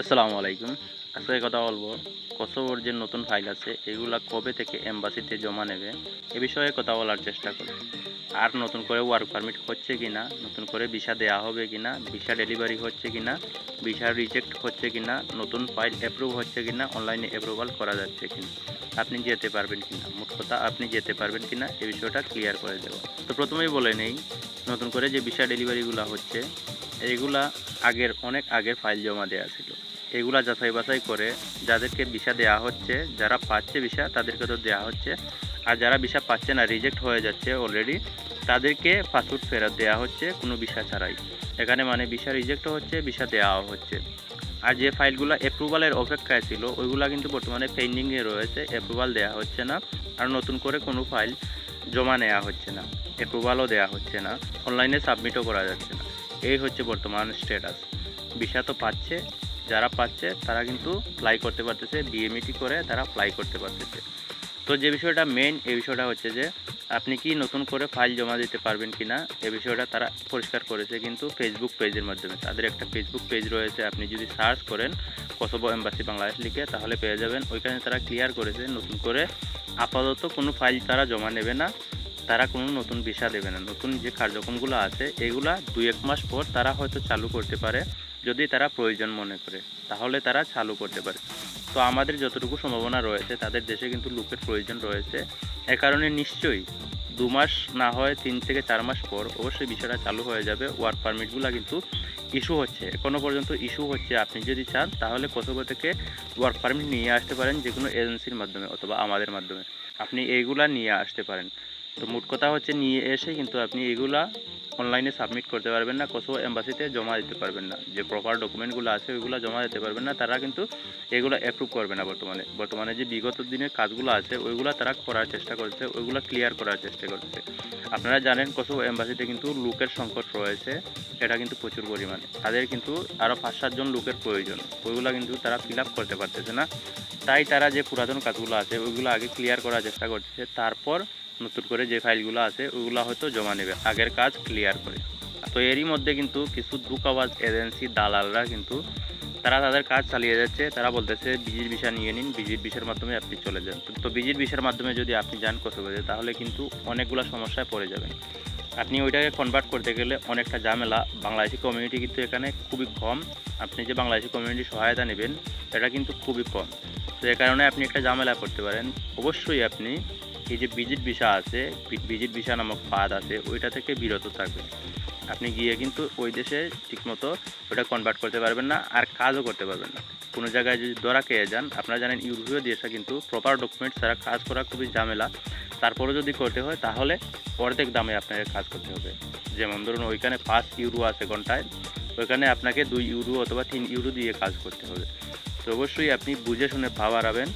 আসসালামু আলাইকুম। আজকে কথা বলব, কসোভোর যে নতুন ফাইল আছে, এগুলা কবে থেকে এম্বাসিতে জমা নেবে, এ বিষয়ে কথা বলার চেষ্টা করব। আর নতুন করে ওয়ার্ক পারমিট হচ্ছে কি না নতুন করে ভিসা দেওয়া হবে কি না ভিসা ডেলিভারি হচ্ছে কি না ভিসা রিজেক্ট হচ্ছে কি না নতুন ফাইল অ্যাপ্রুভ হচ্ছে কি না অনলাইনে অ্যাপ্রুভাল করা যাচ্ছে কি না আপনি যেতে পারবেন কি না মোট কথা আপনি যেতে পারবেন কি না এই বিষয়টা ক্লিয়ার করে দেবো। তো প্রথমেই বলে নেই, নতুন করে যে ভিসা ডেলিভারিগুলো হচ্ছে, এগুলা আগের, অনেক আগের ফাইল জমা দেওয়া ছিল। এগুলা যাচাই বাছাই করে যাদেরকে ভিসা দেওয়া হচ্ছে, যারা পাচ্ছে ভিসা তাদেরকে তো দেওয়া হচ্ছে। আর যারা ভিসা পাচ্ছে না রিজেক্ট হয়ে যাচ্ছে অলরেডি তাদেরকে পাসপোর্ট ফেরত দেওয়া হচ্ছে, কোনো ভিসা ছাড়াই। এখানে মানে ভিসা রিজেক্ট হচ্ছে, ভিসা দেওয়াও হচ্ছে। আর যে ফাইলগুলো অ্যাপ্রুভালের অপেক্ষায় ছিল, ওইগুলা কিন্তু বর্তমানে পেন্ডিংয়ে রয়েছে অ্যাপ্রুভাল দেওয়া হচ্ছে না। আর নতুন করে কোনো ফাইল জমা নেওয়া হচ্ছে না অ্যাপ্রুভালও দেওয়া হচ্ছে না অনলাইনে সাবমিটও করা যাচ্ছে না। এই হচ্ছে বর্তমান স্ট্যাটাস ভিসা তো পাচ্ছে যারা পাচ্ছে, তারা কিন্তু ফ্লাই করতে পারতেছে বিএমইটি করে তারা ফ্লাই করতে পারতেছে। তো যে বিষয়টা মেন এই বিষয়টা হচ্ছে যে, আপনি কি নতুন করে ফাইল জমা দিতে পারবেন কি না এই বিষয়টা তারা পরিষ্কার করেছে কিন্তু ফেসবুক পেজের মাধ্যমে। তাদের একটা ফেসবুক পেজ রয়েছে, আপনি যদি সার্চ করেন কসবো এম্বাসি বাংলাদেশ লিখে, তাহলে পেয়ে যাবেন। ওইখানে তারা ক্লিয়ার করেছে, নতুন করে আপাতত কোনো ফাইল তারা জমা নেবে না, তারা কোনো নতুন ভিসা দেবে না। নতুন যে কার্যক্রমগুলো আছে, এগুলা দুই এক মাস পর তারা হয়তো চালু করতে পারে। যদি তারা প্রয়োজন মনে করে, তাহলে তারা চালু করতে পারে। তো আমাদের যতটুকু সম্ভাবনা রয়েছে, তাদের দেশে কিন্তু লোকের প্রয়োজন রয়েছে। এ কারণে নিশ্চয়ই দু মাস না হয়, তিন থেকে চার মাস পর অবশ্যই বিষয়টা চালু হয়ে যাবে। ওয়ার্ক পারমিটগুলো কিন্তু ইস্যু হচ্ছে এখনও পর্যন্ত ইস্যু হচ্ছে। আপনি যদি চান, তাহলে কোথাও থেকে ওয়ার্ক পারমিট নিয়ে আসতে পারেন যে কোনো এজেন্সির মাধ্যমে অথবা আমাদের মাধ্যমে। আপনি এইগুলা নিয়ে আসতে পারেন। তো মোট কথা হচ্ছে নিয়ে এসে কিন্তু আপনি এগুলা অনলাইনে সাবমিট করতে পারবেন না কোথাও এম্বাসিতে জমা দিতে পারবেন না। যে প্রপার ডকুমেন্টগুলো আছে, ওইগুলো জমা দিতে পারবেন না, তারা কিন্তু এগুলো অ্যাপ্রুভ করবে না বর্তমানে। বর্তমানে যে বিগত দিনের কাজগুলো আছে, ওইগুলো তারা করার চেষ্টা করছে, ওইগুলো ক্লিয়ার করার চেষ্টা করছে। আপনারা জানেন কোথাও এম্বাসিতে কিন্তু লোকের সংকট রয়েছে, এটা কিন্তু প্রচুর পরিমাণে। তাদের কিন্তু আরও পাঁচ সাতজন লোকের প্রয়োজন, ওইগুলো কিন্তু তারা ফিল আপ করতে পারতেছে না। তাই তারা যে পুরাতন কাজগুলো আছে, ওইগুলো আগে ক্লিয়ার করার চেষ্টা করছে তারপর নতুন করে যে ফাইলগুলো আছে, ওগুলো হয়তো জমা নেবে। আগের কাজ ক্লিয়ার করে। তো এরই মধ্যে কিন্তু কিছু দুকাবাজ এজেন্সি দালালরা কিন্তু, তারা তাদের কাজ চালিয়ে যাচ্ছে। তারা বলতেছে, বিজির ভিসা নিয়ে নিন, বিজির ভিসার মাধ্যমে আপনি চলে যান। তো- বিজির ভিসার মাধ্যমে যদি আপনি যান কসোভোতে তাহলে কিন্তু অনেকগুলো সমস্যায় পড়ে যাবেন। আপনি ওইটাকে কনভার্ট করতে গেলে অনেকটা ঝামেলা। বাংলাদেশি কমিউনিটি কিন্তু এখানে খুবই কম। আপনি যে বাংলাদেশি কমিউনিটি সহায়তা নেবেন এটা কিন্তু খুবই কম। তো এ কারণে আপনি একটা ঝামেলা করতে পারেন। অবশ্যই আপনি এই যে ভিজিট ভিসা আছে ভিজিট ভিসা নামক ফাঁদ আছে, ওইটা থেকে বিরত থাকবেন আপনি গিয়ে কিন্তু ওই দেশে ঠিকমতো ওটা কনভার্ট করতে পারবেন না আর কাজও করতে পারবেন না। কোনো জায়গায় যদি ধরা খেয়ে যান, আপনারা জানেন ইউরোপীয় দেশে কিন্তু প্রপার ডকুমেন্টস ছাড়া কাজ করা খুবই ঝামেলা। তারপরেও যদি করতে হয়, তাহলে অর্ধেক দামে আপনাকে কাজ করতে হবে। যেমন ধরুন ওইখানে পাঁচ ইউরো আছে ঘন্টায়, ওইখানে আপনাকে দুই ইউরো অথবা তিন ইউরো দিয়ে কাজ করতে হবে। তো অবশ্যই আপনি বুঝে শুনে ভাব হারাবেন